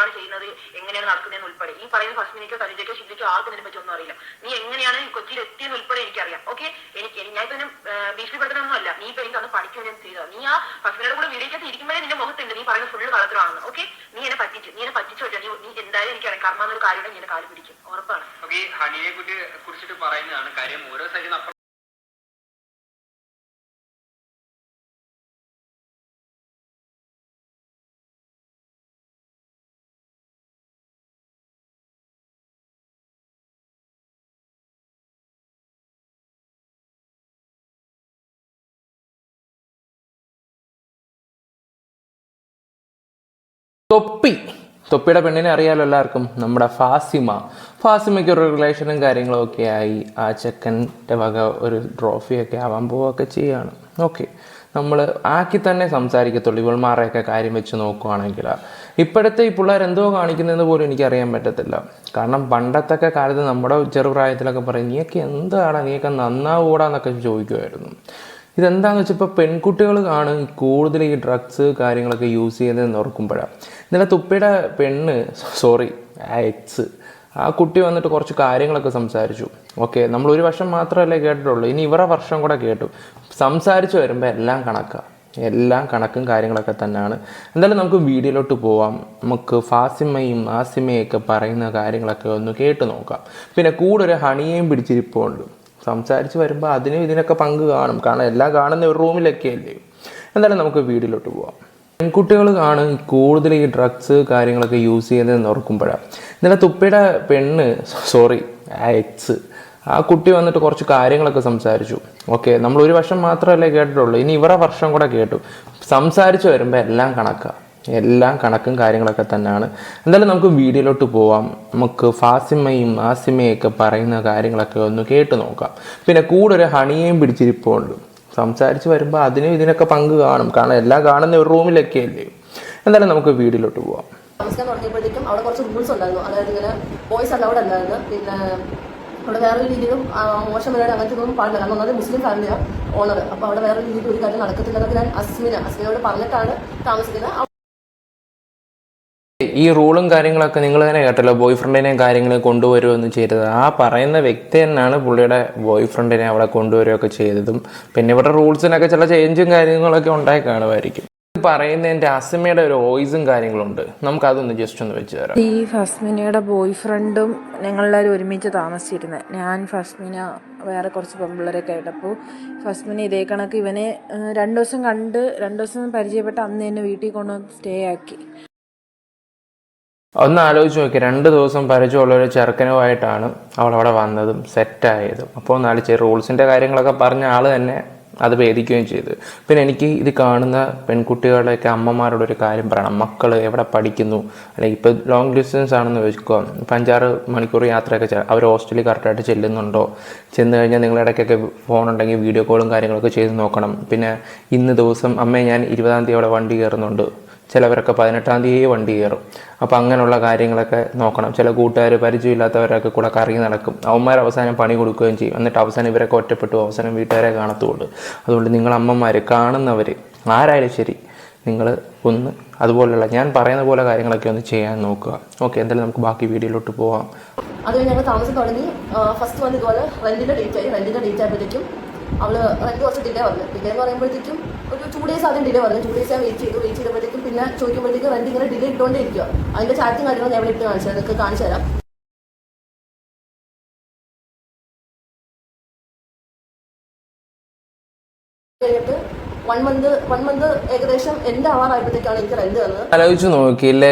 എന്താണ് ചെയ്യുന്നത്? എങ്ങനെയാണ് നടക്കുന്നതെന്ന് ഉൾപ്പെടെ. ഈ പറയുന്ന ഭസ്മിനിക്കോ തനുജയ്ക്കോ ശിവയ്ക്കോ ആർക്കും ഇതിനെ പറ്റി ഒന്നും അറിയില്ല. നീ എങ്ങനെയാണ് കൊച്ചിയിൽ എത്തിയെന്ന് ഉൾപ്പെടെ എനിക്കറിയാം. ഓക്കെ എനിക്ക് ഞാൻ ഇപ്പൊ ഭീഷണിപ്പെടുത്തണമൊന്നും അല്ല നീ ഇപ്പൊ എനിക്ക് അന്ന് പഠിക്കുകയും ഞാൻ ചെയ്തത്. നീ ആ ഭസ്മിനോട് കൂടെ വീടിക്കകത്ത് ഇരിക്കുമ്പോഴേ നിന്റെ മുഖത്തുണ്ട്. നീ പറയുന്ന ഫുള്ള് കളത്തിലാണെന്ന്. ഓക്കെ നീ എന്നെ പറ്റിച്ചു നീ എന്നെ പറ്റിച്ചു വെച്ചാൽ നീ നീ എന്തായാലും എനിക്കറിയാം കർമ്മ എന്നൊരു കാര്യം നീ എന്നെ കാൽ പിടിക്കും. ഉറപ്പാണ്. ഹണിയെ കുറിച്ച് കുറിച്ചിട്ട് പറയുന്നതാണ് കാര്യം. ഓരോ സൈഡിൽ തൊപ്പി. തൊപ്പിയുടെ പെണ്ണിനെ അറിയാലോ എല്ലാവർക്കും? നമ്മുടെ ഫാസിമ. ഫാസിമയ്ക്ക് ഒരു റിലേഷനും കാര്യങ്ങളും ഒക്കെ ആയി. ആ ചെക്കന്റെ വക ഒരു ട്രോഫിയൊക്കെ ആവാൻ പോവുകയൊക്കെ ചെയ്യുകയാണ് ഓക്കെ നമ്മൾ ആക്കി തന്നെ സംസാരിക്കത്തുള്ളൂ. ഇവൾമാരെയൊക്കെ കാര്യം വെച്ച് നോക്കുകയാണെങ്കിൽ ഇപ്പോഴത്തെ ഈ പിള്ളേർ എന്തോ കാണിക്കുന്നതെന്ന് പോലും എനിക്കറിയാൻ പറ്റത്തില്ല. കാരണം പണ്ടത്തൊക്കെ കാലത്ത് നമ്മുടെ ചെറുപ്രായത്തിലൊക്കെ പറയും നീയൊക്കെ എന്താണ്? നീയൊക്കെ നന്നാവൂടാന്നൊക്കെ ചോദിക്കുമായിരുന്നു. ഇതെന്താന്ന് വെച്ചാൽ ഇപ്പോൾ പെൺകുട്ടികൾ കാണും കൂടുതൽ ഈ ഡ്രഗ്സ് കാര്യങ്ങളൊക്കെ യൂസ് ചെയ്യുന്നതെന്ന് ഓർക്കുമ്പോഴാണ് ഇന്നലെ തുപ്പയുടെ പെണ്ണ് സോറി ആ എക്സ് ആ കുട്ടി വന്നിട്ട് കുറച്ച് കാര്യങ്ങളൊക്കെ സംസാരിച്ചു. ഓക്കെ നമ്മൾ ഒരു വർഷം മാത്രമല്ലേ കേട്ടിട്ടുള്ളൂ. ഇനി ഇവരുടെ വർഷം കൂടെ കേട്ടു. സംസാരിച്ച് വരുമ്പോൾ എല്ലാം കണക്കാണ് എല്ലാം കണക്കും കാര്യങ്ങളൊക്കെ തന്നെയാണ് എന്തായാലും നമുക്ക് വീഡിയോയിലോട്ട് പോവാം. നമുക്ക് ഫാസിമയും ആസിമയും ഒക്കെ പറയുന്ന കാര്യങ്ങളൊക്കെ ഒന്ന് കേട്ട് നോക്കാം. പിന്നെ കൂടെ ഒരു ഹണിയേയും പിടിച്ചിരിപ്പുണ്ട്. സംസാരിച്ച് വരുമ്പോൾ അതിനും ഇതിനൊക്കെ പങ്ക് കാണും. കാരണം എല്ലാം കാണുന്ന ഒരു റൂമിലൊക്കെ അല്ലേ? എന്തായാലും നമുക്ക് വീട്ടിലോട്ട് പോവാം. പെൺകുട്ടികൾ കാണും കൂടുതൽ ഈ ഡ്രഗ്സ് കാര്യങ്ങളൊക്കെ യൂസ് ചെയ്യുന്നതെന്ന് ഓർക്കുമ്പോഴാണ് ഇന്നലെ തുപ്പയുടെ പെണ്ണ് സോറി ആ എക്സ് ആ കുട്ടി വന്നിട്ട് കുറച്ച് കാര്യങ്ങളൊക്കെ സംസാരിച്ചു. ഓക്കെ നമ്മൾ ഒരു വർഷം മാത്രമല്ലേ കേട്ടിട്ടുള്ളൂ. ഇനി ഇവരുടെ വർഷം കൂടെ കേട്ടു. സംസാരിച്ച് വരുമ്പോൾ എല്ലാം കണക്കാണ് എല്ലാം കണക്കും കാര്യങ്ങളൊക്കെ തന്നെയാണ്. എന്തായാലും നമുക്ക് വീഡിയോയിലോട്ട് പോവാം. നമുക്ക് ഫാസിമയും ആസിമയൊക്കെ പറയുന്ന കാര്യങ്ങളൊക്കെ ഒന്ന് കേട്ട് നോക്കാം. പിന്നെ കൂടെ ഒരു ഹണിയേയും പിടിച്ചിരിപ്പുണ്ട്. സംസാരിച്ച് വരുമ്പോൾ അതിനും ഇതിനൊക്കെ പങ്ക് കാണും. കാരണം എല്ലാം കാണുന്ന ഒരു റൂമിലൊക്കെ അല്ലേ? എന്തായാലും നമുക്ക് വീഡിയോയിലോട്ട് പോവാം. തുടങ്ങിയപ്പോഴത്തേക്കും അവിടെ കുറച്ച് റൂൾസ് ഉണ്ടായിരുന്നു. അതായത് ഇങ്ങനെ ബോയ്സ് അലൗഡ് അല്ലായിരുന്നു. പിന്നെ അവിടെ വേറൊരു രീതിയിലും മോശം പരിപാടി അങ്ങനത്തെ ഒന്നും പാടില്ല. കാരണം ഒന്നാമത് മുസ്ലിം ഫാമിലിയാണ് ഓണർ അപ്പോൾ അവിടെ വേറൊരു രീതിയിൽ ഒരു കാര്യം നടക്കത്തില്ല ഞാൻ അസ്മിന അസ്മിനോട് പറഞ്ഞിട്ടാണ് താമസിക്കുന്നത്. ഈ റൂളും കാര്യങ്ങളൊക്കെ നിങ്ങൾ തന്നെ കേട്ടല്ലോ. ബോയ് ഫ്രണ്ടിനെയും കാര്യങ്ങളും കൊണ്ടുവരുമെന്ന് ചെയ്തത്. ആ പറയുന്ന വ്യക്തി തന്നെയാണ് പുള്ളിയുടെ ബോയ് ഫ്രണ്ടിനെ അവിടെ കൊണ്ടുവരികയൊക്കെ ചെയ്തതും. പിന്നെ ഇവിടെ റൂൾസിനൊക്കെ ചില ചേഞ്ചും കാര്യങ്ങളൊക്കെ ഉണ്ടായി കാണുമായിരിക്കും. പറയുന്നതിന്റെ അസമയുടെ ഒരു വോയിസും കാര്യങ്ങളുണ്ട്. നമുക്കതൊന്ന് ജസ്റ്റ് ഒന്ന് വെച്ച് തരാം. ഈ ഫസ്മിനയുടെ ബോയ് ഫ്രണ്ടും ഞങ്ങളെല്ലാവരും ഒരുമിച്ച് താമസിച്ചിരുന്നത് ഞാൻ ഫസ്മിന വേറെ കുറച്ച് പെമ്പിള്ളേരൊക്കെ ആയിട്ടപ്പോൾ ഫസ്മിന ഇതേ കണക്ക് ഇവനെ രണ്ട് ദിവസം കണ്ട് രണ്ടു ദിവസം പരിചയപ്പെട്ട് അന്ന് എന്നെ വീട്ടിൽ കൊണ്ടുവന്ന് സ്റ്റേ ആക്കി. ഒന്ന് ആലോചിച്ച് നോക്കി. രണ്ട് ദിവസം പരിചയമുള്ള ഒരു ചെറുക്കനുമായിട്ടാണ് അവൾ അവിടെ വന്നതും സെറ്റായതും അപ്പോൾ നാല് റൂൾസിന്റെ കാര്യങ്ങളൊക്കെ പറഞ്ഞ ആൾ തന്നെ അത് ഭേദിക്കുകയും ചെയ്തു. പിന്നെ എനിക്ക് ഇത് കാണുന്ന പെൺകുട്ടികളുടെയൊക്കെ അമ്മമാരുടെ ഒരു കാര്യം പറയണം. മക്കൾ എവിടെ പഠിക്കുന്നു? അല്ലെങ്കിൽ ഇപ്പോൾ ലോങ് ഡിസ്റ്റൻസ് ആണെന്ന് ചോദിക്കുക ഇപ്പം അഞ്ചാറ് മണിക്കൂർ യാത്രയൊക്കെ അവർ ഹോസ്റ്റലിൽ കറക്റ്റായിട്ട് ചെല്ലുന്നുണ്ടോ? ചെന്ന് കഴിഞ്ഞാൽ നിങ്ങൾ ഇടയ്ക്കൊക്കെ ഫോൺ ഉണ്ടെങ്കിൽ വീഡിയോ കോളും കാര്യങ്ങളൊക്കെ ചെയ്ത് നോക്കണം. പിന്നെ ഇന്ന് ദിവസം അമ്മയെ ഞാൻ ഇരുപതാം തീയതി അവിടെ വണ്ടി കയറുന്നുണ്ട്. ചിലവരൊക്കെ പതിനെട്ടാം തീയതി വണ്ടി കയറും. അപ്പോൾ അങ്ങനെയുള്ള കാര്യങ്ങളൊക്കെ നോക്കണം. ചില കൂട്ടുകാർ പരിചയമില്ലാത്തവരൊക്കെ കൂടെ കറങ്ങി നടക്കും. അവന്മാർ അവസാനം പണി കൊടുക്കുകയും ചെയ്യും. എന്നിട്ട് അവസാനം ഇവരൊക്കെ ഒറ്റപ്പെട്ടു. അവസാനം വീട്ടുകാരെ കാണത്തുള്ളൂ. അതുകൊണ്ട് നിങ്ങൾ അമ്മമാർ കാണുന്നവർ ആരായാലും ശരി നിങ്ങൾ ഒന്ന് അതുപോലെയുള്ള ഞാൻ പറയുന്ന പോലെ കാര്യങ്ങളൊക്കെ ഒന്ന് ചെയ്യാൻ നോക്കുക. ഓക്കെ എന്തായാലും നമുക്ക് ബാക്കി വീഡിയോയിലോട്ട് പോവാം. അത് ഞങ്ങൾ താമസം തുടങ്ങി. ഫസ്റ്റ് വന്ന് ഇതുപോലെ റെന്റിന്റെ ഡേറ്റ് ആയി. റെന്റിന്റെ ഡേറ്റ് ആയപ്പോഴത്തേക്കും അവൾ രണ്ടു കുറച്ച് ഡിലേ വന്നു. ഡിലേ എന്ന് പറയുമ്പോഴത്തേക്കും ഒരു ടു ഡേയ്സ് ആദ്യം ഡിലേ വന്നു. ടു ഡേയ്സ് ഞാൻ വെയിറ്റ് ചെയ്തു. വെയിറ്റ് ചെയ്തപ്പോഴത്തേക്കും പിന്നെ ചോദിക്കുമ്പോഴത്തേക്കും റെന്റ് ഇങ്ങനെ ഡിലേ ഇട്ടുകൊണ്ടേ ഇരിക്കുക അതിന്റെ ചാറ്റും കാര്യങ്ങളും ഞാൻ ഇവിടെ ഇട്ട് കാണിച്ചു അതൊക്കെ കാണിച്ചു തരാം. കഴിഞ്ഞിട്ട് വൺ ഏകദേശം ആലോചിച്ച് നോക്കിയില്ലേ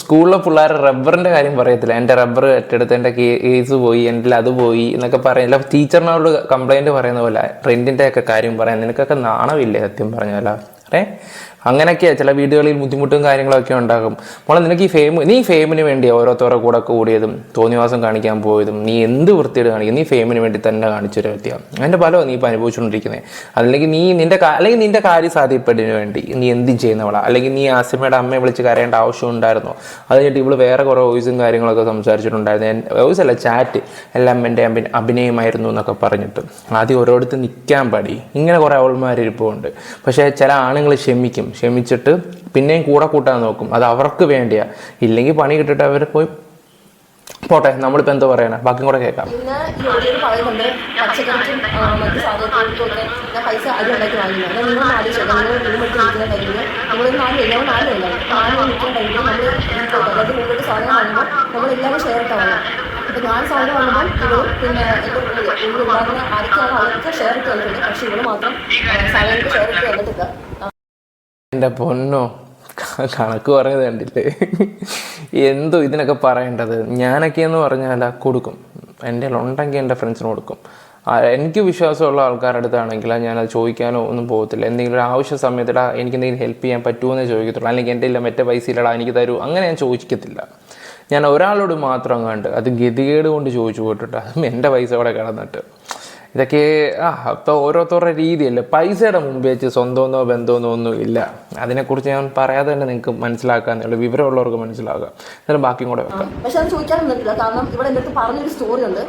സ്കൂളിലെ പിള്ളേർ റബ്ബറിന്റെ കാര്യം പറയത്തില്ല. എന്റെ റബ്ബർ ഏറ്റെടുത്ത് എന്റെ കേസ് പോയി എന്റെ അത് പോയി എന്നൊക്കെ പറയില്ല ടീച്ചറിനോട് കംപ്ലൈന്റ് പറയുന്ന പോലെ റെന്റിന്റെ ഒക്കെ കാര്യം പറയാൻ നിനക്കൊക്കെ നാണമില്ലേ സത്യം പറഞ്ഞാലോ? അറേ അങ്ങനെയൊക്കെയാ ചില വീടുകളിൽ ബുദ്ധിമുട്ടും കാര്യങ്ങളൊക്കെ ഉണ്ടാകും. മോളെ നിനക്ക് ഈ ഫെയിം നീ ഫെയിമിന് വേണ്ടി ഓരോരുത്തരുടെ കൂടെ കൂടിയതും തോന്നിവാസം കാണിക്കാൻ പോയതും നീ എന്ത് വൃത്തിയുടെ കാണിക്കും? നീ ഫെയിമിന് വേണ്ടി തന്നെ കാണിച്ചൊരു വ്യക്തിയാണ്. അതിന്റെ ഫലമോ നീ ഇപ്പോൾ അനുഭവിച്ചുകൊണ്ടിരിക്കുന്നത് അല്ലെങ്കിൽ നീ നിന്റെ അല്ലെങ്കിൽ നിന്റെ കാര്യം സാധ്യപ്പെടുന്നതിന് വേണ്ടി നീ എന്തും ചെയ്യുന്നവളാ? അല്ലെങ്കിൽ നീ ആസിമയുടെ അമ്മയെ വിളിച്ച് കരയേണ്ട ആവശ്യം ഉണ്ടായിരുന്നോ? അത് കഴിഞ്ഞിട്ട് ഇവൾ വേറെ കുറേ വോയിസും കാര്യങ്ങളൊക്കെ സംസാരിച്ചിട്ടുണ്ടായിരുന്നു. വോയിസ് അല്ല ചാറ്റ് എല്ലാം എന്റെ അഭിനയമായിരുന്നു എന്നൊക്കെ പറഞ്ഞിട്ട്. ആദ്യം ഓരോടത്ത് നിൽക്കാൻ പാടി. ഇങ്ങനെ കുറേ അവൾമാർ ഇരിപ്പുണ്ട് പക്ഷേ ചില ആണുങ്ങൾ ക്ഷമിക്കും. ക്ഷമിക്കും ക്ഷമിച്ചിട്ട് പിന്നെയും കൂടെ കൂട്ടാൻ നോക്കും. അത് അവർക്ക് വേണ്ടിയാ. ഇല്ലെങ്കിൽ പണി കിട്ടിട്ട് അവർ പോയി പോട്ടെ നമ്മളിപ്പോൾ എന്തോ പറയണേ? ബാക്കി കൂടെ കേൾക്കാം. ഞാൻ സാധനം വാങ്ങുമ്പോൾ ഇവളും പിന്നെ ഉള്ളിൽ ഉണ്ടാകുന്ന ആരൊക്കെയാണ് അവർക്ക് ഷെയർ ഇട്ട് തന്നിട്ടുണ്ട്. പക്ഷേ ഇവിടെ മാത്രം സാധനങ്ങൾക്ക് ഷെയർ ഇട്ട് വന്നിട്ടില്ല ആ, എന്റെ പൊന്നോ കണക്ക് പറഞ്ഞത് കണ്ടില്ലേ? എന്തോ ഇതിനൊക്കെ പറയേണ്ടത്? ഞാനൊക്കെ എന്ന് പറഞ്ഞാൽ കൊടുക്കും. എന്റെ ഉണ്ടെങ്കിൽ എന്റെ ഫ്രണ്ട്സിന് കൊടുക്കും. എനിക്ക് വിശ്വാസമുള്ള ആൾക്കാരുടെ അടുത്താണെങ്കിൽ ഞാനത് ചോദിക്കാനോ ഒന്നും പോകത്തില്ല. എന്തെങ്കിലും ഒരു ആവശ്യ സമയത്തിടാ എനിക്ക് എന്തെങ്കിലും ഹെൽപ്പ് ചെയ്യാൻ പറ്റുമെന്നേ ചോദിക്കത്തുള്ളൂ. അല്ലെങ്കിൽ എന്റെ ഇല്ല മറ്റേ പൈസ ഇല്ലടാ എനിക്ക് തരൂ. അങ്ങനെ ഞാൻ ചോദിക്കത്തില്ല. ഞാൻ ഒരാളോട് മാത്രം കണ്ട് അത് ഗതികേട് കൊണ്ട് ചോദിച്ചു പോയിട്ടുണ്ട്. അതും എന്റെ പൈസ അവിടെ കിടന്നിട്ട്. ഇതൊക്കെ ആ അപ്പോൾ ഓരോരുത്തരുടെ രീതിയല്ലേ. പൈസയുടെ മുമ്പ് വെച്ച് സ്വന്തമെന്നോ ബന്ധമെന്നോ ഒന്നും ഇല്ല. അതിനെക്കുറിച്ച് ഞാൻ പറയാതെ തന്നെ നിങ്ങൾക്ക് മനസ്സിലാക്കാന്നേ ഉള്ളൂ വിവരമുള്ളവർക്ക് മനസ്സിലാകാം എന്നാലും ബാക്കിയും കൂടെ വെക്കാം. പക്ഷെ അത് ചോദിക്കാൻ നിന്നിട്ടില്ല. കാരണം ഇവിടെ എന്റെ അടുത്ത് പറഞ്ഞൊരു സ്റ്റോറി ഉണ്ട്.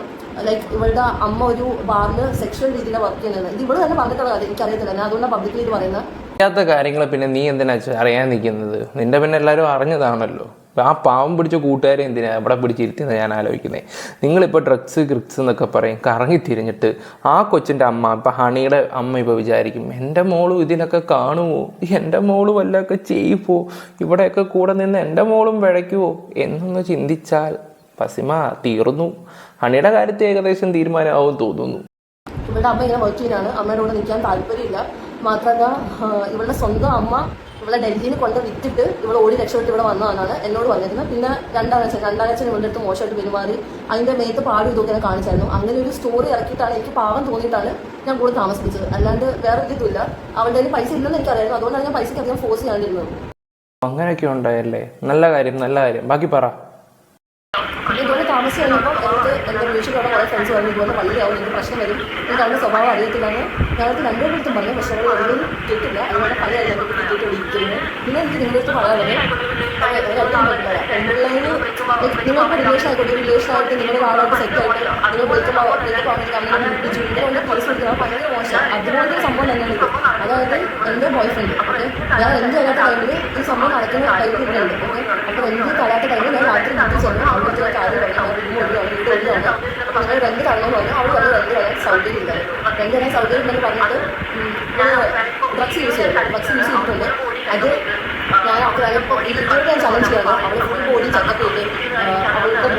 ലൈക്ക് ഇവളുടെ അമ്മ ഒരു ബാറിൽ സെക്ഷൽ രീതിയിലാണ് വർക്ക് ചെയ്യുന്നത് ഇത് ഇവിടെ തന്നെ പറഞ്ഞിട്ടുള്ള കാര്യം എനിക്കറിയത്തില്ല. ഞാൻ അതുകൊണ്ടാണ് പബ്ലിക്കിലേക്ക് ഇത് പറയുന്നത്. അറിയാത്ത കാര്യങ്ങൾ പിന്നെ നീ എന്തിനാ അറിയാൻ നിൽക്കുന്നത് നിന്റെ പിന്നെ എല്ലാവരും അറിഞ്ഞതാണല്ലോ. ആ പാവം പിടിച്ച കൂട്ടുകാരെ എന്തിനാണ് അവിടെ പിടിച്ചിരുത്തിയെന്ന് ഞാൻ ആലോചിക്കുന്നത് നിങ്ങളിപ്പോൾ ഡ്രഗ്സ് ക്രിക്സ് എന്നൊക്കെ പറയും കറങ്ങി തിരിഞ്ഞിട്ട് ആ കൊച്ചിന്റെ അമ്മ ഇപ്പം ഹണിയുടെ അമ്മ ഇപ്പോൾ വിചാരിക്കും എന്റെ മോളും ഇതിനൊക്കെ കാണുമോ എന്റെ മോളും വല്ലതൊക്കെ ചെയ്യുമോ ഇവിടെയൊക്കെ കൂടെ നിന്ന് എന്റെ മോളും വിഴയ്ക്കുമോ എന്നൊന്ന് ചിന്തിച്ചാൽ പസിമ തീർന്നു. ഹണിയുടെ കാര്യത്തിൽ ഏകദേശം തീരുമാനമാവും തോന്നുന്നു. ഇവളുടെ അമ്മ ഇങ്ങനെ ചെയ്യാനാണ് അമ്മയുടെ കൂടെ നിൽക്കാൻ താല്പര്യമില്ല. മാത്രമല്ല ഇവളുടെ സ്വന്തം അമ്മ ഇവളെ ഡൽഹിയിൽ കൊണ്ട് വിറ്റിട്ട് ഇവൾ ഓടി രക്ഷപ്പെട്ട് ഇവിടെ വന്നതാണ് എന്നോട് വന്നിരുന്നത് പിന്നെ രണ്ടാഴ്ച രണ്ടാഴ്ച ഇവളുടെ അടുത്ത് മോശമായിട്ട് പെരുമാറി. അതിന്റെ മേത്ത് പാടി ഇതൊക്കെ ഞാൻ കാണിച്ചായിരുന്നു. അങ്ങനെ ഒരു സ്റ്റോറി ഇറക്കിയിട്ടാണ് എനിക്ക് പാവം തോന്നിയിട്ടാണ് ഞാൻ കൂടെ താമസിപ്പിച്ചത്. അല്ലാണ്ട് വേറെ ഒരു ഇതുമില്ല. അവളുടെ കയ്യിൽ പൈസ ഇല്ലെന്ന് എനിക്കറിയാം അതുകൊണ്ടാണ് ഞാൻ പൈസയ്ക്ക് അധികം ഫോഴ്സ് ചെയ്യാണ്ടിരുന്നത്. അങ്ങനെയൊക്കെ ഉണ്ടായല്ലേ? നല്ല കാര്യം നല്ല കാര്യം. ബാക്കി പറ. ഇതുപോലെ താമസിച്ച് കഴിഞ്ഞപ്പോൾ എനിക്ക് എന്റെ വീട്ടിലുള്ള കുറേ ഫ്രണ്ട്സ് പറഞ്ഞു ഇതുപോലെ പള്ളിയാവും എനിക്ക് പ്രശ്നം വരും. എനിക്ക് അവരുടെ സ്വഭാവം അറിയത്തില്ലെന്ന്. ഞങ്ങൾക്ക് രണ്ടുപേരും പറഞ്ഞു. പക്ഷേ അവർ ഒന്നും കേട്ടില്ല. അതുപോലെ ഇരിക്കുന്നത് അടുത്ത് പറയാനുള്ളത് പെൺപിള്ളേര് നിങ്ങളിപ്പോൾ റിലേഷൻ ആയിക്കോട്ടെ റിലേഷൻ ആയിട്ട് നിങ്ങളുടെ ആളായിട്ട് സെറ്റ് ആയിട്ട് നിങ്ങൾ ബ്രേക്കപ്പ് ആണെങ്കിൽ അങ്ങനെ വിളിപ്പിച്ചു എന്റെ കേസ് കൊടുക്കുക ഭയങ്കര മോശം അതുപോലത്തെ സംഭവം തന്നെയാണ് ഇത് അതായത് എന്റെ ബോയ് ഫ്രണ്ട് ഓക്കെ ഞാൻ എന്റെ അല്ലാത്ത ടൈമിൽ ഈ സംഭവം നടക്കുന്ന ഉണ്ട് ഓക്കെ അപ്പോൾ എനിക്ക് കളയാത്ത ടൈമിൽ ഞാൻ രാത്രി വീട്ടിൽ ചെന്നു അവിടുത്തെ കാര്യം പറഞ്ഞു നിങ്ങൾ രണ്ട് തരണം പറഞ്ഞു അവൾ പറഞ്ഞു രണ്ട് കളയാൻ സൗകര്യം ഇല്ല രണ്ട് കളയാൻ സൗകര്യം ഇല്ലെന്ന് പറഞ്ഞിട്ട് ഡ്രഗ്സ് യൂസ് ചെയ്തു ഡ്രഗ്സ് യൂസ് ചെയ്തിട്ടുണ്ട് അത് അപ്പോൾ ഇതിലൂടെ ഞാൻ ചലഞ്ച് ചെയ്യണം അവൾ ഫുൾ ബോഡി ചെക്കപ്പ് ചെയ്ത്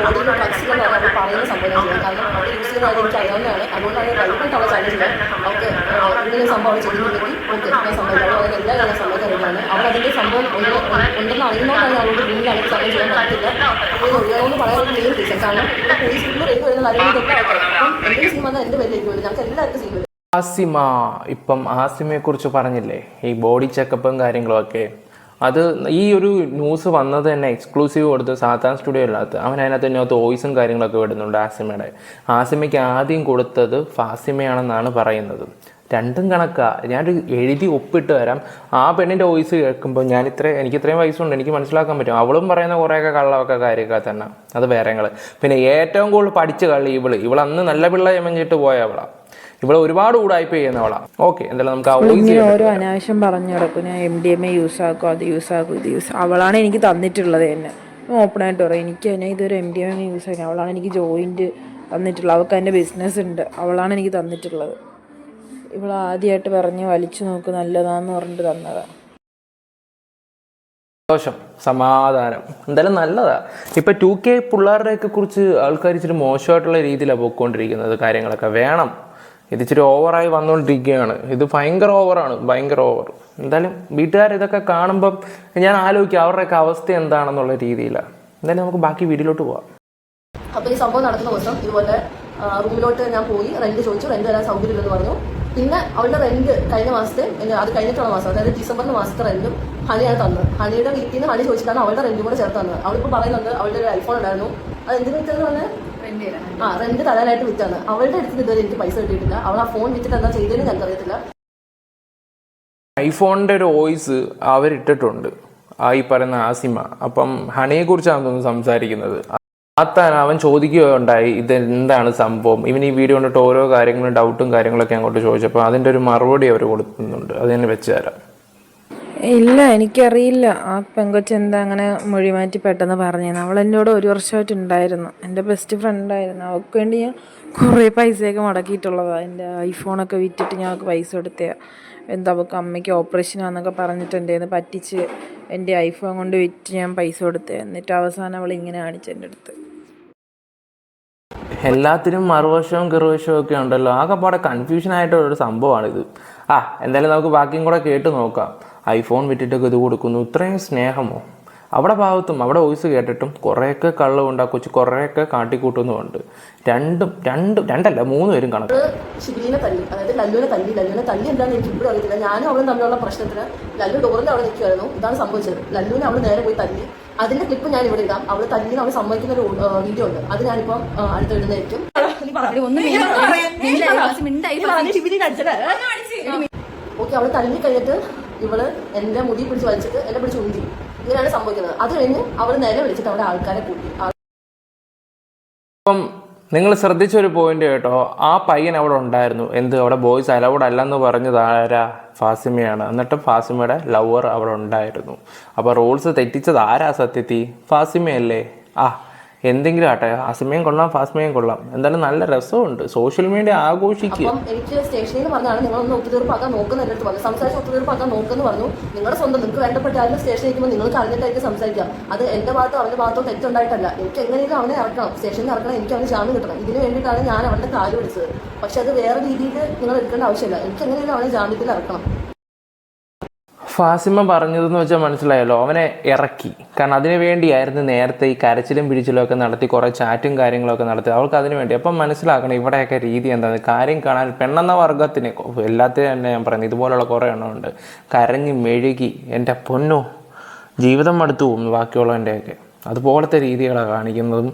ബോഡിയിൽ ഡ്രഗ്സ് ഇല്ലെന്നാണ് അവൾ പറയുന്ന സംഭവം ഞാൻ ചെയ്യാം കാരണം അവൾ യൂസ് ചെയ്യുന്നത് എനിക്ക് അറിയാവുന്നതാണ്. അതുകൊണ്ടാണ് അവളെ ചലഞ്ച് ഇങ്ങനെ സംഭവം ചെയ്തിട്ടുണ്ടെങ്കിൽ ഓക്കെ ഞാൻ സമ്മതിക്കാം അവൾ എല്ലാ കാര്യം സമ്മതിക്കാറുള്ളതാണ് അവൾ സംഭവം ഒന്ന് ഉണ്ടെന്ന് അറിയുന്നതാണ്. അവളുടെ അവൾക്ക് ചലഞ്ച് ചെയ്യാൻ പറ്റില്ല ഇങ്ങനെ ഒഴിയണമെന്ന് പറയാനുള്ള മെയിൻ റീസൺ കാരണം വീട്ടിൽ റേറ്റ് വരുന്ന കാര്യങ്ങൾ എന്റെ എന്റെ വലിയ ജോലി എല്ലാവർക്കും ആസിമ ഇപ്പം ആസിമയെ കുറിച്ച് പറഞ്ഞില്ലേ? ഈ ബോഡി ചെക്കപ്പും കാര്യങ്ങളും ഒക്കെ. അത് ഈ ഒരു ന്യൂസ് വന്നത് തന്നെ എക്സ്ക്ലൂസീവ് കൊടുത്ത് സാത്താൻ സ്റ്റുഡിയോ അവൻ അതിനകത്ത് അതിനകത്ത് വോയിസും കാര്യങ്ങളൊക്കെ വിടുന്നുണ്ട് ആസിമയുടെ. ആസിമയ്ക്ക് ആദ്യം കൊടുത്തത് ഫാസിമയാണെന്നാണ് പറയുന്നത്. രണ്ടും കണക്കാ. ഞാനൊരു എഴുതി ഒപ്പിട്ട് വരാം ആ പെണ്ണിന്റെ വോയിസ് കേൾക്കുമ്പോൾ ഞാൻ ഇത്ര എനിക്ക് ഇത്രയും വയസ്സുണ്ട് എനിക്ക് മനസ്സിലാക്കാൻ പറ്റും. അവളും പറയുന്ന കുറേയൊക്കെ കള്ളമൊക്കെ കാര്യമൊക്കെ തന്നെ. അത് വേറെ പിന്നെ ഏറ്റവും കൂടുതൽ പഠിച്ച കള്ളി ഇവൾ. ഇവളന്ന് നല്ല പിള്ള ചമഞ്ഞിട്ട് പോയ അവളാ. ഇവിടെ ഒരുപാട് കൂടായ്പ ചെയ്യുന്നവളാണ് ഓക്കെ എന്തായാലും നമുക്ക് ആ വോയിസ് ഓരോ അനാവശ്യം പറഞ്ഞു കിടക്കും ഞാൻ M D M A use ആക്കും അത് യൂസ് ആക്കും ഇത് യൂസ് അവളാണ് എനിക്ക് തന്നിട്ടുള്ളത് തന്നെ ഓപ്പൺ ആയിട്ട് പറയും. എനിക്ക് തന്നെ ഇതൊരു M D M A use ആക്കി അവളാണ് എനിക്ക് ജോയിന്റ് തന്നിട്ടുള്ളത്. അവൾക്ക് അതിന്റെ ബിസിനസ് ഉണ്ട്. അവളാണ് എനിക്ക് തന്നിട്ടുള്ളത്. ഇവൾ ആദ്യമായിട്ട് പറഞ്ഞ് വലിച്ചു നോക്ക് നല്ലതാന്ന് പറഞ്ഞിട്ട് തന്നതാണ് സന്തോഷം. സമാധാനം. എന്തായാലും നല്ലതാ. ഇപ്പം ടു കെ പിള്ളേരുടെയൊക്കെ കുറിച്ച് ആൾക്കാർ ഇച്ചിരി മോശമായിട്ടുള്ള രീതിയിലാണ് പോയിക്കൊണ്ടിരിക്കുന്നത് കാര്യങ്ങളൊക്കെ. വേണം. ഇത് ഇച്ചിരി ഓവറായി വന്നുകൊണ്ടിരിക്കുകയാണ് ഇത് ഭയങ്കര ഓവറാണ് ഭയങ്കര ഓവർ എന്തായാലും വീട്ടുകാർ ഇതൊക്കെ കാണുമ്പം ഞാൻ ആലോചിക്കും അവരുടെയൊക്കെ അവസ്ഥ എന്താണെന്നുള്ള രീതിയിലാണ്. എന്തായാലും നമുക്ക് ബാക്കി വീട്ടിലോട്ട് പോവാം. അപ്പോൾ ഈ സംഭവം നടക്കുന്ന ദിവസം ഇതുപോലെ റൂമിലോട്ട് ഞാൻ പോയി റെന്റ് ചോദിച്ചു റെന്റ് തരാൻ സൗകര്യം ഇല്ലെന്ന് പറഞ്ഞു. പിന്നെ അവളുടെ റെന്റ് കഴിഞ്ഞ മാസത്തെ അത് കഴിഞ്ഞിട്ടുള്ള മാസം അതായത് ഡിസംബറിന്റെ മാസത്തെ റെന്റും ഹണിയാണ് തന്നത്. ഹണിയുടെ വീട്ടിൽ നിന്ന് ഹണി ചോദിച്ചിട്ടാണ് അവളുടെ റെന്റും കൂടെ ചേർത്ത് തന്നത്. അവളിപ്പോൾ പറയുന്നുണ്ട് അവളുടെ ഒരു ഐഫോൺ ഉണ്ടായിരുന്നു. അത് എന്തിനു വിറ്റെന്ന് പറഞ്ഞത് ആ റെന്റ് തരാനായിട്ട് വിറ്റാണ്. അവളുടെ അടുത്ത് ഇതുവരെ എനിക്ക് പൈസ കിട്ടിയിട്ടില്ല. അവൾ ആ ഫോൺ വിറ്റിട്ട് എന്താ ചെയ്തതെന്ന് ഞങ്ങൾക്കറിയത്തില്ല. ഐഫോണിന്റെ ഒരു വോയിസ് അവരിട്ടിട്ടുണ്ട്. ആ ഈ പറയുന്ന ആസിമ. അപ്പം ഹണിയെ കുറിച്ചാണ് തോന്നുന്നു സംസാരിക്കുന്നത്. അത്താൻ അവൻ ചോദിക്കുകയുണ്ടായി ഇതെന്താണ് സംഭവം? ഇവൻ ഈ വീഡിയോ കണ്ടിട്ട് ഓരോ കാര്യങ്ങളും ഡൗട്ടും കാര്യങ്ങളൊക്കെ അങ്ങോട്ട് ചോദിച്ചപ്പോൾ അതിന്റെ ഒരു മറുപടി അവർ കൊടുക്കുന്നുണ്ട്. അത് തന്നെ വെച്ച് തരാം. ഇല്ല എനിക്കറിയില്ല. ആ പെങ്കൊച്ച് എന്താ അങ്ങനെ മൊഴി മാറ്റി പെട്ടെന്ന് പറഞ്ഞു അവൾ എന്നോട് ഒരു വർഷമായിട്ട് ഉണ്ടായിരുന്നു. എന്റെ ബെസ്റ്റ് ഫ്രണ്ടായിരുന്നു അവൾക്ക് വേണ്ടി ഞാൻ കുറേ പൈസയൊക്കെ മുടക്കിയിട്ടുള്ളതാണ് എന്റെ ഐഫോണൊക്കെ വിറ്റിട്ട് ഞാൻ അവൾക്ക് പൈസ കൊടുത്തതാണ് എന്താ അവൾക്ക് അമ്മയ്ക്ക് ഓപ്പറേഷനാന്നൊക്കെ പറഞ്ഞിട്ട് എന്റെ പറ്റിച്ച് എന്റെ ഐഫോൺ കൊണ്ട് വിറ്റ് ഞാൻ പൈസ കൊടുത്തത് എന്നിട്ട് അവസാനം അവൾ ഇങ്ങനെ കാണിച്ചു എന്റെ അടുത്ത്. എല്ലാത്തിനും മറുവശവും കെറുവശവും ഒക്കെ ഉണ്ടല്ലോ. ആകെപ്പാടെ കൺഫ്യൂഷൻ ഒരു സംഭവമാണിത് ആ എന്തായാലും നമുക്ക് ബാക്കിയും കൂടെ കേട്ട് നോക്കാം. ഐഫോൺ വിറ്റിട്ടൊക്കെ ഇത് കൊടുക്കുന്നു. ഇത്രയും സ്നേഹമോ? അവിടെ ഭാഗത്തും അവിടെ വോയിസ് കേട്ടിട്ടും കുറേയൊക്കെ കള്ളമുണ്ട് ആ കൊച്ചു കുറേയൊക്കെ കാട്ടിക്കൂട്ടുന്നുമുണ്ട്. രണ്ടും രണ്ടും രണ്ടല്ല മൂന്ന് പേരും കണക്ക്. ശിബിലിനെ തല്ലി അതായത് ലല്ലുവിനെ തല്ലി ലല്ലുവിനെ തല്ലി എന്താണെന്ന് എനിക്ക് ഇപ്പോഴും അറിയത്തില്ല. ഞാനും അവളും തമ്മിലുള്ള പ്രശ്നത്തിന് ലല്ലു ഡോറിൽ അവിടെ നിൽക്കുമായിരുന്നു ഇതാണ് സംഭവിച്ചത്. ലല്ലുവിനെ അവൾ നേരെ പോയി തല്ലി. അതിന്റെ ക്ലിപ്പ് ഞാൻ ഇവിടെ ഇടാം. അവൾ തല്ലി അവൾ സമ്മതിക്കുന്ന ഒരു വീഡിയോ ഉണ്ട്. അത് ഞാനിപ്പം അടുത്ത് ഇടുന്നതായിരിക്കും. ഓക്കെ അവൾ തല്ലി കഴിഞ്ഞിട്ട് ഇവൾ എന്റെ മുടി പിടിച്ച് വലിച്ചിട്ട് എന്നെ പിടിച്ച് ഉന്തി ഇങ്ങനെയാണ് സംഭവിക്കുന്നത്. അത് കഴിഞ്ഞ് അവൾ നേരെ വിളിച്ചിട്ട് അവിടെ ആൾക്കാരെ കൂട്ടി. അപ്പം നിങ്ങൾ ശ്രദ്ധിച്ചൊരു പോയിന്റ് കേട്ടോ. ആ പയ്യൻ അവിടെ ഉണ്ടായിരുന്നു. എന്ത്? അവിടെ ബോയ്സ് അലൗഡ് അല്ലെന്ന് പറഞ്ഞത് ആരാ? ഫാസിമയാണ്. എന്നിട്ട് ഫാസിമയുടെ ലവർ അവിടെ ഉണ്ടായിരുന്നു. അപ്പോൾ റൂൾസ് തെറ്റിച്ചത് ആരാ സത്യത്തി? ഫാസിമയല്ലേ? ആ എന്തെങ്കിലും ആട്ടെ ഫാസിമയും കൊള്ളാം ഫാസിമയും കൊള്ളാം. എന്തായാലും നല്ല രസമുണ്ട്. സോഷ്യൽ മീഡിയ ആഘോഷിക്കുക. എനിക്ക് സ്റ്റേഷനിൽ പറഞ്ഞു. സ്വന്തം സ്റ്റേഷനിൽ അത് എന്റെ എനിക്ക് സ്റ്റേഷനിൽ എനിക്ക് കിട്ടണം. ഇതിന് ഞാൻ അവന്റെ കാൽ പിടിച്ചത്. പക്ഷെ അത് വേറെ രീതിയിൽ നിങ്ങൾ എടുക്കേണ്ട ആവശ്യമില്ല. എനിക്ക് എങ്ങനെയെങ്കിലും അവനെ ജാമ്യത്തിൽ ഇറക്കണം. ഫാസിമ പറഞ്ഞതെന്ന് വെച്ചാൽ മനസ്സിലായല്ലോ അവനെ ഇറക്കി. കാരണം അതിനു വേണ്ടിയായിരുന്നു നേരത്തെ ഈ കരച്ചിലും പിടിച്ചിലും ഒക്കെ നടത്തി കുറേ ചാറ്റും കാര്യങ്ങളൊക്കെ നടത്തി. അവൾക്ക് അതിനു വേണ്ടി. അപ്പം മനസ്സിലാക്കണം ഇവിടെയൊക്കെ രീതി എന്താണ്. കാര്യം കാണാൻ പെണ്ണെന്ന വർഗത്തിന് എല്ലാത്തിനും തന്നെ ഞാൻ പറയുന്നത് ഇതുപോലുള്ള കുറേ എണ്ണമുണ്ട് കരഞ്ഞ് മെഴുകി എന്റെ പൊന്നു ജീവിതം മടുത്തു പോകും ബാക്കിയുള്ളവന്റെയൊക്കെ. അതുപോലത്തെ രീതികളാണ് കാണിക്കുന്നതും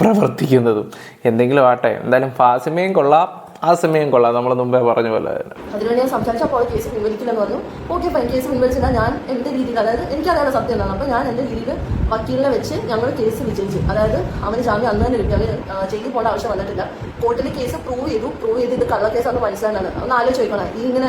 പ്രവർത്തിക്കുന്നതും. എന്തെങ്കിലും ആട്ടെ എന്തായാലും ഫാസിമയും കൊള്ളാം. ആ സമയം കൊള്ളാം. നമ്മൾ മുമ്പേ പറഞ്ഞ പോലെ തന്നെ. അതിനുവേണ്ടി ഞാൻ സംസാരിച്ചപ്പോൾ കേസ് പിൻവലിക്കില്ലെന്ന് പറഞ്ഞു. ഓക്കെ ഫൈൻ കേസ് പിൻവലിച്ചാൽ ഞാൻ എന്റെ രീതിയിൽ അതായത് എനിക്കതാണ് സത്യം അപ്പൊ അപ്പോൾ ഞാൻ എന്റെ രീതിയിൽ വക്കീലിനെ വെച്ച് ഞങ്ങൾ കേസ് വിജയിച്ചു. അതായത് അവന് ജാമ്യം അന്ന് തന്നെ കിട്ടി. അവന് ജയിലിൽ പോകേണ്ട ആവശ്യം വന്നിട്ടില്ല. കോർട്ടിൽ കേസ് പ്രൂവ് ചെയ്തു. പ്രൂവ് ചെയ്ത് ഇത് കള്ള കേസാണെന്ന് മനസ്സിലാകാനാണ് ഒന്ന് ആലോചിച്ച് ചോദിക്കണം ഈ ഇങ്ങനെ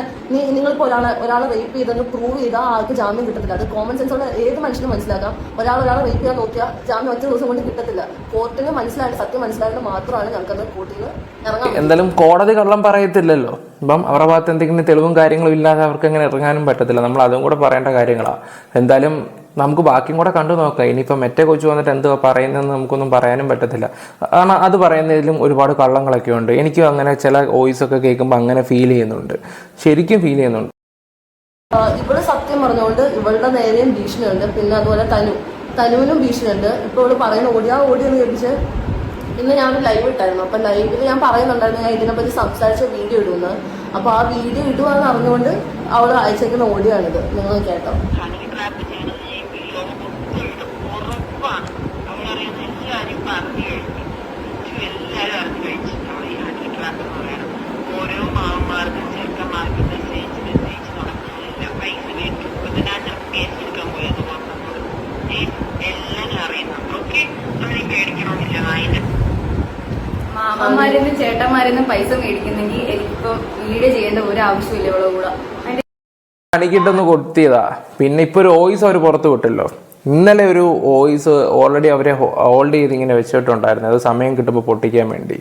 നിങ്ങളിപ്പോൾ ഒരാളെ ഒരാളെ റേപ്പ് ചെയ്തെന്ന് പ്രൂവ് ചെയ്താൽ ആൾക്ക് ജാമ്യം കിട്ടത്തില്ല. അത് കോമൺ സെൻസ് ഉള്ള ഏത് മനുഷ്യനും മനസ്സിലാക്കാം. ഒരാൾ ഒരാളെ റേപ്പ് ചെയ്യാൻ നോക്കിയാൽ ജാമ്യം ഒറ്റ ദിവസം കൊണ്ട് കിട്ടത്തില്ല. കോർട്ടിന് മനസ്സിലായിട്ട് സത്യം മനസ്സിലായിട്ട് മാത്രമാണ് ഞങ്ങൾക്കത് കോർട്ടിൽ നിന്ന് ഇറങ്ങാൻ എന്തായാലും കോടതി കള്ളം പറയത്തില്ലല്ലോ. ഇപ്പം അവരുടെ ഭാഗത്ത് എന്തെങ്കിലും തെളിവും കാര്യങ്ങളും ഇല്ലാതെ അവർക്ക് എങ്ങനെ ഇറങ്ങാനും പറ്റത്തില്ല. നമ്മൾ അതും കൂടെ പറയേണ്ട കാര്യങ്ങളാണ് എന്തായാലും നമുക്ക് ബാക്കിയും കൂടെ കണ്ടു നോക്കാം. ഇനിയിപ്പം മറ്റേ കൊച്ചു വന്നിട്ട് എന്തുവാ പറയുന്നതെന്ന് നമുക്കൊന്നും പറയാനും പറ്റത്തില്ല. കാരണം അത് പറയുന്നതിലും ഒരുപാട് കള്ളങ്ങളൊക്കെ ഉണ്ട്. എനിക്കും അങ്ങനെ ചില വോയിസ് ഒക്കെ കേൾക്കുമ്പോൾ അങ്ങനെ ഫീൽ ചെയ്യുന്നുണ്ട്. ശരിക്കും ഫീൽ ചെയ്യുന്നുണ്ട്. ഇവൾ സത്യം പറഞ്ഞുകൊണ്ട് ഇവളുടെ നേരെയും ഭീഷണിയുണ്ട്. പിന്നെ അതുപോലെ തനു തനുവിനും ഭീഷണിയുണ്ട്. ഇപ്പോൾ ഇവൾ പറയുന്ന ഓടിയാ ആ ചോദിച്ച് ഇന്ന് ഞാൻ ഒരു ലൈവ് ഇട്ടായിരുന്നു. അപ്പൊ ലൈവിൽ ഞാൻ പറയുന്നുണ്ടായിരുന്നു ഞാൻ ഇതിനെപ്പറ്റി സംസാരിച്ച വീഡിയോ ഇടുമെന്ന്. അപ്പൊ ആ വീഡിയോ ഇടുവാന്ന് അറിഞ്ഞുകൊണ്ട് അവൾ അയച്ചേക്കുന്ന ഓടിയാണിത് നിങ്ങൾ കേട്ടോ ഹണി ട്രാപ്പ് ചെയ്യണത് ഈ വീഡിയോ ഉറപ്പാണ് അവളറിയാൻ എല്ലാവരും പറഞ്ഞു കഴിഞ്ഞു എല്ലാവരും അറിഞ്ഞു കഴിച്ചു അവൾ ഈ ഹണി ട്രാപ്പ് എന്ന് പറയണം ഓരോ മാവന്മാർക്കും ചെറുക്കന്മാർക്കും മെസ്സേജ് മെസ്സേജ് നടക്കുന്നില്ല പൈസ വേണ്ടി മുപ്പതിനായിരം കേസ് എടുക്കാൻ പോയത് പറഞ്ഞപ്പോൾ ഏ എല്ലാം അറിയുന്നു ഓക്കെ അവനെ പേടിക്കണമെന്നില്ല നായിന് മാമന്മാരിന്നും ചേട്ടന്മാരിന്നും പൈസ മേടിക്കുന്നെങ്കിൽ എനിക്കിപ്പോ വീഡിയോ ചെയ്യേണ്ട ഒരു ആവശ്യമില്ല ഇവളെ കൂടെ അതിന്റെ പണിക്കിട്ടൊന്ന് കൊടുത്തിയതാ പിന്നെ ഇപ്പോൾ ഒരു വോയിസ് അവർ പുറത്ത് വിട്ടല്ലോ. ഇന്നലെ ഒരു വോയിസ് ഓൾറെഡി അവരെ ഹോൾഡ് ചെയ്ത് ഇങ്ങനെ വെച്ചിട്ടുണ്ടായിരുന്നു. അത് സമയം കിട്ടുമ്പോൾ പൊട്ടിക്കാൻ വേണ്ടി.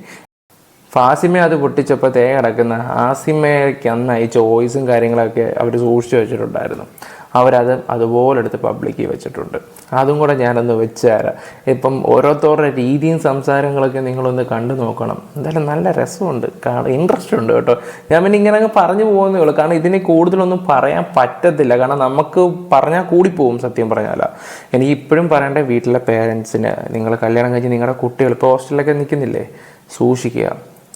ഫാസിമ അത് പൊട്ടിച്ചപ്പോൾ തേ കിടക്കുന്ന ആസിമയ്ക്ക് അന്ന് അയച്ച വോയിസും കാര്യങ്ങളൊക്കെ അവർ സൂക്ഷിച്ചു വെച്ചിട്ടുണ്ടായിരുന്നു. അവരത് അതുപോലെ എടുത്ത് പബ്ലിക്കിൽ വെച്ചിട്ടുണ്ട്. അതും കൂടെ ഞാനൊന്ന് വെച്ച് തരാം ഇപ്പം ഓരോരുത്തരുടെ രീതിയും സംസാരങ്ങളൊക്കെ നിങ്ങളൊന്ന് കണ്ടു നോക്കണം. എന്തായാലും നല്ല രസമുണ്ട്. ഇൻട്രസ്റ്റ് ഉണ്ട് കേട്ടോ. ഞാൻ പിന്നെ ഇങ്ങനെ അങ്ങ് പറഞ്ഞു പോകുന്നേ ഉള്ളൂ. കാരണം ഇതിനെ കൂടുതലൊന്നും പറയാൻ പറ്റത്തില്ല. കാരണം നമുക്ക് പറഞ്ഞാൽ കൂടിപ്പോവും സത്യം പറഞ്ഞാൽ എനിക്ക് ഇപ്പോഴും പറയേണ്ട വീട്ടിലെ പേരൻസിന് നിങ്ങൾ കല്യാണം കഴിഞ്ഞ് നിങ്ങളുടെ കുട്ടികൾ ഇപ്പോൾ ഹോസ്റ്റലിലൊക്കെ നിൽക്കുന്നില്ലേ? സൂക്ഷിക്കുക.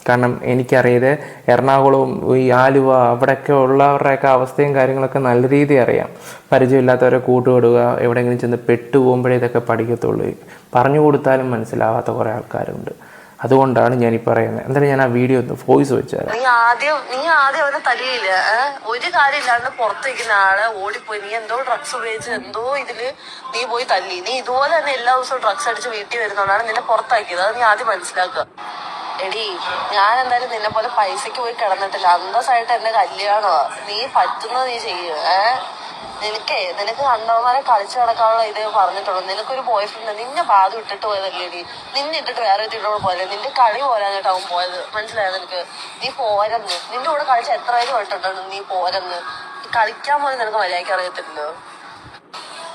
കാരണം എനിക്കറിയത് എറണാകുളവും ഈ ആലുവ അവിടെയൊക്കെ ഉള്ളവരുടെയൊക്കെ അവസ്ഥയും കാര്യങ്ങളൊക്കെ നല്ല രീതിയിൽ അറിയാം. പരിചയമില്ലാത്തവരെ കൂട്ടുപെടുക എവിടെയെങ്കിലും ചെന്ന് പെട്ടുപോകുമ്പോഴേ ഇതൊക്കെ പഠിക്കത്തുള്ളൂ. പറഞ്ഞു കൊടുത്താലും മനസ്സിലാവാത്ത കുറേ ആൾക്കാരുണ്ട്. അതുകൊണ്ടാണ് ഞാൻ ഈ പറയുന്നത്. എന്തായാലും ഞാൻ ആ വീഡിയോ ഒന്ന് വോയിസ് വെച്ചാൽ നീ ആദ്യം നീ ആദ്യം അവനെ തല്ലിയില്ല. ഏഹ്? ഒരു കാര്യമില്ലാണ്ട് പുറത്തേക്കുന്ന ആളെ ഓടിപ്പോയി. നീ എന്തോ ഡ്രഗ്സ് ഉപയോഗിച്ച് എന്തോ ഇതിൽ നീ പോയി തല്ലി. നീ ഇതുപോലെ തന്നെ എല്ലാ ദിവസവും ഡ്രഗ്സ് അടിച്ച് വീട്ടിൽ വരുന്നോണ്ടാണ് നിന്നെ പുറത്താക്കിയത്. അത് നീ ആദ്യം മനസ്സിലാക്കുക. എടി ഞാൻ എന്തായാലും നിന്നെ പോലെ പൈസക്ക് പോയി കിടന്നിട്ടില്ല. അന്തസ്സായിട്ട് എന്റെ കല്യാണമാ നീ പറ്റുന്നത് നീ ചെയ്യൂ ഏഹ് നിനക്കേ നിനക്ക് കണ്ടവന്മാരെ കളിച്ചു നടക്കാനുള്ള ഇതേ പറഞ്ഞിട്ടുള്ളൂ. നിനക്കൊരു ബോയ് ഫ്രണ്ട് നിന്നെ ബാധ ഇട്ടിട്ട് പോയതല്ലേ നീ നിന്നെ ഇട്ടിട്ട് വേറെ ഇട്ടിട്ട് പോയത് നിന്റെ കളി പോരാനായിട്ടാവും പോയത്. മനസ്സിലായോ നിനക്ക്? നീ പോരെന്ന്. നിന്റെ കൂടെ കളിച്ച എത്ര പേര് പറഞ്ഞിട്ടുണ്ടായിരുന്നു നീ പോരെന്ന്. കളിക്കാൻ പോലും നിനക്ക് മര്യാദയ്ക്ക് അറിയത്തില്ലല്ലോ.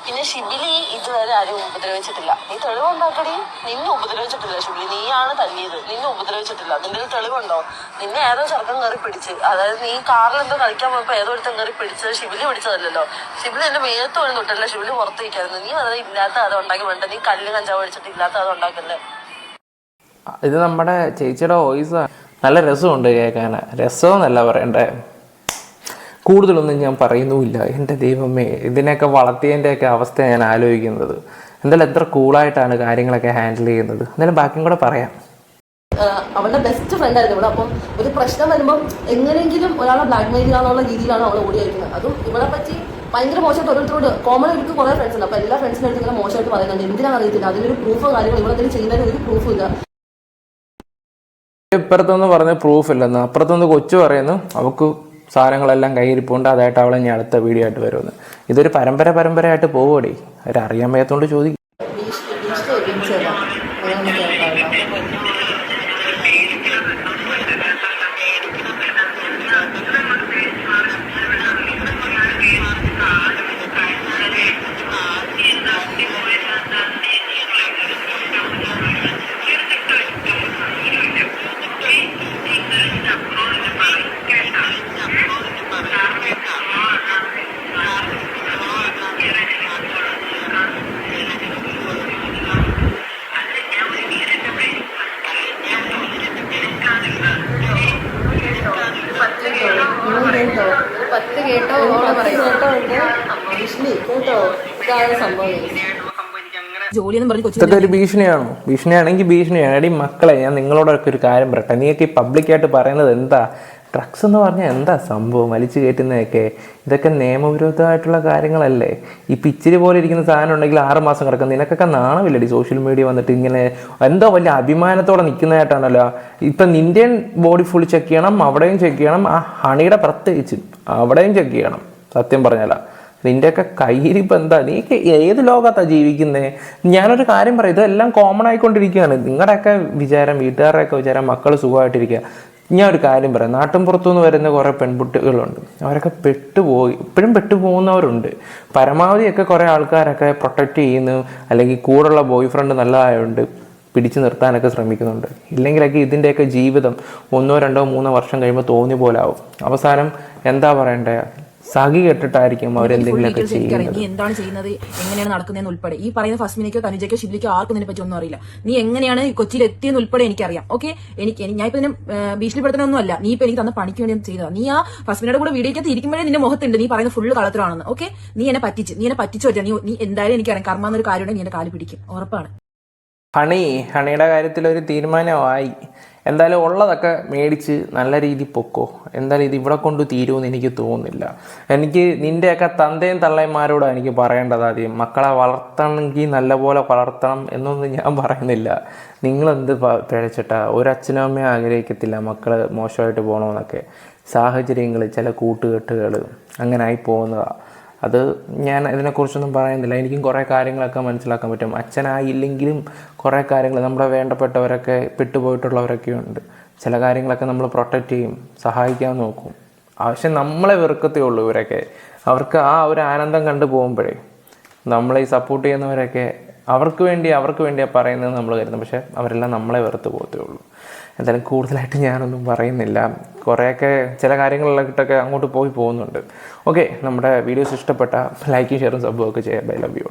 പിന്നെ ഷിബിലി ഇതുവരെ ആരും ഉപദ്രവിച്ചിട്ടില്ല. നീ തെളിവുണ്ടാക്കടി നിന്നെ ഉപദ്രവിച്ചിട്ടില്ല ഷിബിലി. നീയാണ് തല്ലിയത്. നിന്നെ ഉപദ്രവിച്ചിട്ടില്ല. നിന്റെ ഒരു തെളിവുണ്ടോ? നിന്നെ ഏതോ ചെറുക്കം കയറി പിടിച്ച്. അതായത് നീ കാറിൽ എന്തോ കളിക്കാൻ പോയപ്പോ ഏതോ ഒരുത്തം കയറി പിടിച്ചത് ഷിബിലി പിടിച്ചതല്ലല്ലോ. ഷിബിലി എന്റെ മേത്ത് പോലും തൊട്ടല്ല ഷിബിലി പുറത്തേക്കായിരുന്നു നീ അത് ഇല്ലാത്ത അത് ഉണ്ടാക്കി വേണ്ട. നീ കല്ല് കഞ്ചാവ് അടിച്ചിട്ട് ഇല്ലാത്ത അത് ഉണ്ടാക്കല്ലേ? ഇത് നമ്മുടെ ചേച്ചിയുടെ വോയിസ് നല്ല രസമുണ്ട് കേൾക്കാൻ. രസമെന്നല്ല പറയണ്ടേ? കൂടുതലൊന്നും ഞാൻ പറയുന്നുമില്ല. എന്റെ ദൈവമേ ഇതിനെയൊക്കെ വളർത്തിയതിന്റെയൊക്കെ അവസ്ഥ ഞാൻ ആലോചിക്കുന്നത്. എന്തായാലും എത്ര കൂളായിട്ടാണ് കാര്യങ്ങളൊക്കെ ഹാൻഡിൽ ചെയ്യുന്നത്. എന്തായാലും ബാക്കിയും കൂടെ പറയാം. അവളുടെ ബെസ്റ്റ് ഫ്രണ്ട് ആയിരുന്നു ഇവിടെ. അപ്പം ഒരു പ്രശ്നം വരുമ്പോൾ എങ്ങനെയെങ്കിലും ഒരാളെ ബ്ലാക്ക് മെയിൽ ചെയ്യാന്നുള്ള രീതിയിലാണ് അവൾ ഓടിയായിരിക്കുന്നത് അതും ഇവളെ പറ്റി ഭയങ്കര മോശമായിട്ട് ഓരോരുത്തരോട് കോമൺ എനിക്ക് കുറെ ഫ്രണ്ട്സ് ഉണ്ട്. അപ്പൊ എല്ലാ ഫ്രണ്ട്സിനും അടുത്ത് ഇങ്ങനെ മോശമായിട്ട് പറയുന്നുണ്ട്. എന്തിനാണെന്ന് അറിയത്തില്ല? അതിനൊരു പ്രൂഫോ കാര്യങ്ങളോ ഇവളെന്തെങ്കിലും ചെയ്യുന്നതിന് ഒരു പ്രൂഫും ഇല്ല. ഇപ്പുറത്തൊന്ന് പറഞ്ഞ പ്രൂഫ് ഇല്ലെന്ന്. അപ്പുറത്തൊന്ന് കൊച്ചു പറയുന്നു. അവക്ക് സാധനങ്ങളെല്ലാം കയ്യിരിപ്പുണ്ട് അതായിട്ട് അവളെ ഞാൻ അടുത്ത വീഡിയോ ആയിട്ട് വരുമെന്ന്. ഇതൊരു പരമ്പര പരമ്പരയായിട്ട് പോവോടി അവരറിയാൻ വയ്യാത്തതുകൊണ്ട് ചോദിക്കും ഭീഷണി ഭീഷണി ഭീഷണിയല്ല. അങ്ങനെയൊന്നും കേൾക്കാറില്ല. നിങ്ങൾ കേട്ടോ പത്ത് കേട്ടോ കേട്ടോ ഭീഷണി കേട്ടോ ഇതാണ് സംഭവം പറഞ്ഞ് ഒരു ഭീഷണിയാണോ ഭീഷണിയാണെങ്കിൽ ഭീഷണിയാണ് എടി മക്കളെ ഞാൻ നിങ്ങളോടൊക്കെ ഒരു കാര്യം പറയട്ടെ. നീയൊക്കെ ഈ പബ്ലിക്കായിട്ട് പറയുന്നത് എന്താ? ഡ്രഗ്സ് എന്ന് പറഞ്ഞാൽ എന്താ സംഭവം? വലിച്ചു കയറ്റുന്നതൊക്കെ. ഇതൊക്കെ നിയമവിരുദ്ധമായിട്ടുള്ള കാര്യങ്ങളല്ലേ? ഈ പിച്ചിരി പോലെ ഇരിക്കുന്ന സാധനം ഉണ്ടെങ്കിൽ ആറ് മാസം നിനക്കൊക്കെ നാണമില്ലടി സോഷ്യൽ മീഡിയ വന്നിട്ട് ഇങ്ങനെ എന്തോ വലിയ അഭിമാനത്തോടെ നിൽക്കുന്നതായിട്ടാണല്ലോ ഇപ്പം നിന്റെ ബോഡി ഫുൾ ചെക്ക് ചെയ്യണം അവിടെയും ചെക്ക് ചെയ്യണം ആ ഹണിയുടെ പ്രത്യേകിച്ചും അവിടെയും ചെക്ക് ചെയ്യണം. സത്യം പറഞ്ഞാലാ. നിന്റെയൊക്കെ കയ്യിരിപ്പ് എന്താ? നീ ഏത് ലോകത്താ ജീവിക്കുന്നത് ഞാനൊരു കാര്യം പറയാം. ഇതെല്ലാം കോമൺ ആയിക്കൊണ്ടിരിക്കുകയാണ്. നിങ്ങളുടെയൊക്കെ വിചാരം വീട്ടുകാരുടെയൊക്കെ വിചാരം മക്കൾ സുഖമായിട്ടിരിക്കുക. ഞാൻ ഒരു കാര്യം പറയാം. നാട്ടിൻ പുറത്തുനിന്ന് വരുന്ന കുറേ പെൺകുട്ടികളുണ്ട്. അവരൊക്കെ പെട്ടുപോയി ഇപ്പോഴും പെട്ടുപോകുന്നവരുണ്ട്. പരമാവധിയൊക്കെ കുറേ ആൾക്കാരൊക്കെ പ്രൊട്ടക്റ്റ് ചെയ്യുന്നു. അല്ലെങ്കിൽ കൂടുള്ള ബോയ് ഫ്രണ്ട് നല്ലതായതുകൊണ്ട് പിടിച്ചു നിർത്താനൊക്കെ ശ്രമിക്കുന്നുണ്ട്. ഇല്ലെങ്കിലൊക്കെ ഇതിന്റെയൊക്കെ ജീവിതം ഒന്നോ രണ്ടോ മൂന്നോ വർഷം കഴിയുമ്പോൾ തോന്നി പോലെ ആവും. അവസാനം എന്താ പറയണ്ടേ? സഖി കെട്ടിട്ടായിരിക്കും അവരെന്തെങ്കിലുമൊക്കെ ചെയ്യുന്നത്. എന്താണ് ചെയ്യുന്നത്? എങ്ങനെയാണ് നടക്കുന്നതെന്ന് ഉൾപ്പെടെ. ഈ പറയുന്ന ഫസ്മിനിക്കോ തനുജയ്ക്കോ ശിബിലിക്കോ ആർക്കും ഇതിനെ പറ്റി ഒന്നും അറിയില്ല. നീ എങ്ങനെയാണ് കൊച്ചിയിൽ എത്തിയെന്ന് ഉൾപ്പെടെ എനിക്കറിയാം. ഓക്കെ എനിക്ക് എനി- ഞാൻ ഇപ്പൊ ഭീഷണിപ്പെടുത്തണമൊന്നും അല്ല നീ ഇപ്പൊ എനിക്ക് തന്ന പണിക്ക് വേണ്ടി ചെയ്തതാ നീ ആ ഫസ്മിനയുടെ കൂടെ വീഡിയോക്കകത്ത് ഇരിക്കുമ്പോഴേ നിന്റെ മുഖത്തുണ്ട്. നീ പറയുന്ന ഫുള്ള് കളത്തിലാണെന്ന്. ഓക്കെ നീ എന്നെ പറ്റിച്ച് നീ എന്നെ പറ്റിച്ചു വരാം നീ നീ എന്തായാലും എനിക്കറിയാം. കർമ്മ എന്നൊരു കാര്യമുണ്ടെങ്കിൽ നീ എന്റെ കാൽ പിടിക്കും. ഉറപ്പാണ്. ഹണി ഹണിയുടെ കാര്യത്തിൽ ഒരു തീരുമാനമായി. എന്തായാലും ഉള്ളതൊക്കെ മേടിച്ച് നല്ല രീതിയിൽ പൊക്കോ. എന്തായാലും ഇത് ഇവിടെ കൊണ്ട് തീരുമെന്ന് എനിക്ക് തോന്നുന്നില്ല. എനിക്ക് നിന്റെയൊക്കെ തന്തയും തള്ളയന്മാരോടാണ് എനിക്ക് പറയേണ്ടത് ആദ്യം. മക്കളെ വളർത്തണമെങ്കിൽ നല്ലപോലെ വളർത്തണം എന്നൊന്നും ഞാൻ പറയുന്നില്ല. നിങ്ങളെന്ത് പിഴച്ചിട്ടാ ഒരു അച്ഛനും അമ്മയും ആഗ്രഹിക്കത്തില്ല മക്കൾ മോശമായിട്ട് പോകണമെന്നൊക്കെ സാഹചര്യങ്ങൾ ചില കൂട്ടുകെട്ടുകൾ അങ്ങനെ ആയി പോകുന്നതാണ് അത് ഞാൻ ഇതിനെക്കുറിച്ചൊന്നും പറയുന്നില്ല. എനിക്കും കുറേ കാര്യങ്ങളൊക്കെ മനസ്സിലാക്കാൻ പറ്റും. അച്ഛനായില്ലെങ്കിലും കുറേ കാര്യങ്ങൾ നമ്മുടെ വേണ്ടപ്പെട്ടവരൊക്കെ പെട്ടുപോയിട്ടുള്ളവരൊക്കെ ഉണ്ട്. ചില കാര്യങ്ങളൊക്കെ നമ്മൾ പ്രൊട്ടക്റ്റ് ചെയ്യും സഹായിക്കാൻ നോക്കും. പക്ഷെ നമ്മളെ വെറുക്കത്തേ ഉള്ളൂ ഇവരൊക്കെ. അവർക്ക് ആ ഒരു ആനന്ദം കണ്ടു പോകുമ്പോഴേ നമ്മളെ ഈ സപ്പോർട്ട് ചെയ്യുന്നവരൊക്കെ അവർക്ക് വേണ്ടി അവർക്ക് വേണ്ടിയാണ് പറയുന്നത് നമ്മൾ കരുതും പക്ഷേ അവരെല്ലാം നമ്മളെ വെറുത്ത് പോകത്തേ ഉള്ളൂ. എന്തായാലും കൂടുതലായിട്ട് ഞാനൊന്നും പറയുന്നില്ല. കുറേയൊക്കെ ചില കാര്യങ്ങളിലൊക്കെ അങ്ങോട്ട് പോയി പോകുന്നുണ്ട്. ഓക്കെ നമ്മുടെ വീഡിയോസ് ഇഷ്ടപ്പെട്ട ലൈക്കും ഷെയറും സബ്ബും ഒക്കെ ചെയ്യാം. Bye love you